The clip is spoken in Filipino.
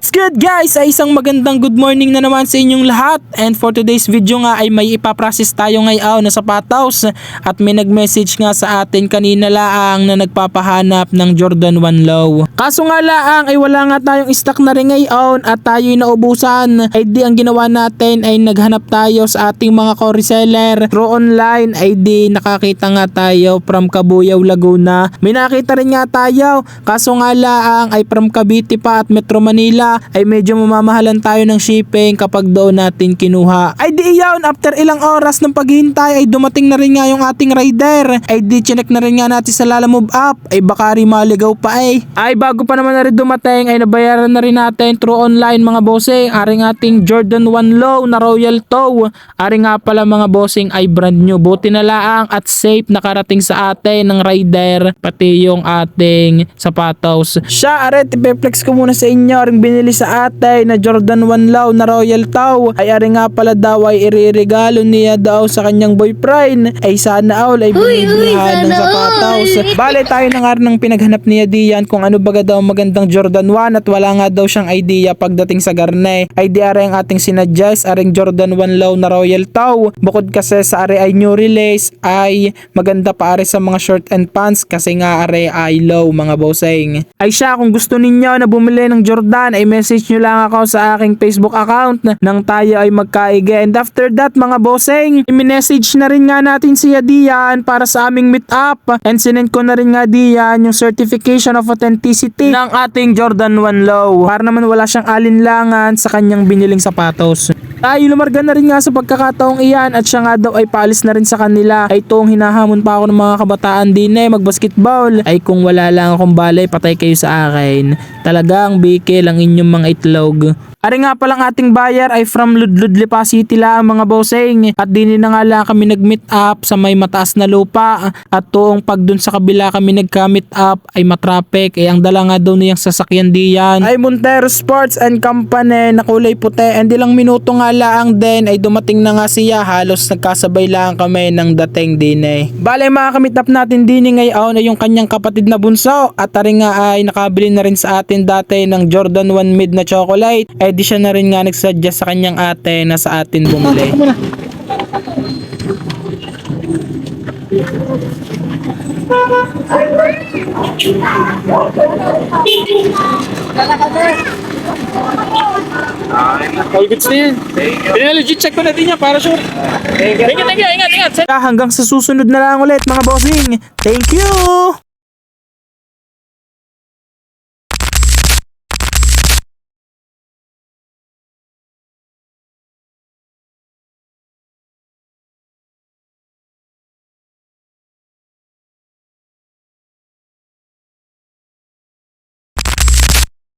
What's good guys? Ay isang magandang good morning na naman sa inyong lahat. And for today's video nga ay may ipaprocess tayo ngayon na sapatos at may nag-message nga sa atin kanina laang na nagpapahanap ng Jordan 1 Low. Kaso nga laang ay wala nga tayong stock na rin ngayon at tayo'y naubusan. Ay di ang ginawa natin ay naghanap tayo sa ating mga co-reseller through online ay di nakakita nga tayo from Kabuyaw, Laguna. May nakita rin nga tayo kaso nga laang ay from Cavite pa at Metro Manila ay medyo mamamahalan tayo ng shipping kapag doon natin kinuha. Ay di iyon after ilang oras ng paghihintay ay dumating na rin nga yung ating rider. Ay di chinek na rin nga natin sa Lala Move app ay baka rin maligaw pa eh. Ay bago pa naman na rin dumating ay nabayaran na rin natin through online mga bossing. Aring ating Jordan 1 Low na Royal Toe. Aring nga pala mga bossing ay brand new. Buti na laang at safe nakarating sa atin ng rider pati yung ating sapatos. Siya aret ipeflex ko muna sa inyo aring binili sa atin na Jordan 1 Low na Royal Toe. Ay aring nga pala daw ay iririgalo niya daw sa kanyang boyfriend. Ay sana all ay binibilihan ng sapatos. Bale tayo na nga ng pinaghanap niya diyan kung ano baga daw magandang Jordan 1 at wala nga daw siyang idea pagdating sa garne. Ay di are ang ating sinuggest aring Jordan 1 Low na Royal Toe. Bukod kasi sa are ay new release ay maganda pa are sa mga short and pants kasi nga are ay low mga bossing. Ay siya kung gusto ninyo na bumili ng Jordan ay message nyo lang ako sa aking Facebook account nang tayo ay magkaige. And after that mga bossing, i-message na rin nga natin siya diyan para sa aming meet up. And sinend ko na rin nga diyan yung certification of authenticity ng ating Jordan 1 Low. Para naman wala siyang alinlangan sa kanyang biniling sapatos. Tayo lumarga na rin nga sa pagkakataong iyan at siya nga daw ay paalis na rin sa kanila. Ay itong hinahamon pa ako ng mga kabataan din eh magbasketball. Ay kung wala lang akong balay patay kayo sa akin. Talagang bikil ang inyong mga itlog. Ari nga palang ating buyer ay from Ludlud Lipa City lang mga bossing. At din na nga lang kami nag-meet up sa may mataas na lupa. At tuong pag dun sa kabila kami nagka-meet up ay matraffic. Ay ang dala nga daw niyang sasakyan diyan. Ay Montero Sports and Company na kulay puti. And ilang minuto nga lang din ay dumating na nga siya. Halos nagkasabay lang kami ng dating din eh. Bale mga kamit up natin din eh, ngayon ay yung kanyang kapatid na bunso. At ari nga ay nakabili na rin sa atin dati ng Jordan 1 mid na chocolate. Ay di siya na rin nga nagsuggest sa kanyang ate na sa atin bumili. All goods na yan. Pinalegit check ko na din yan para sure. Thank you, thank you. Ingat, ingat. Hanggang sa susunod na lang ulit mga bossing. Thank you!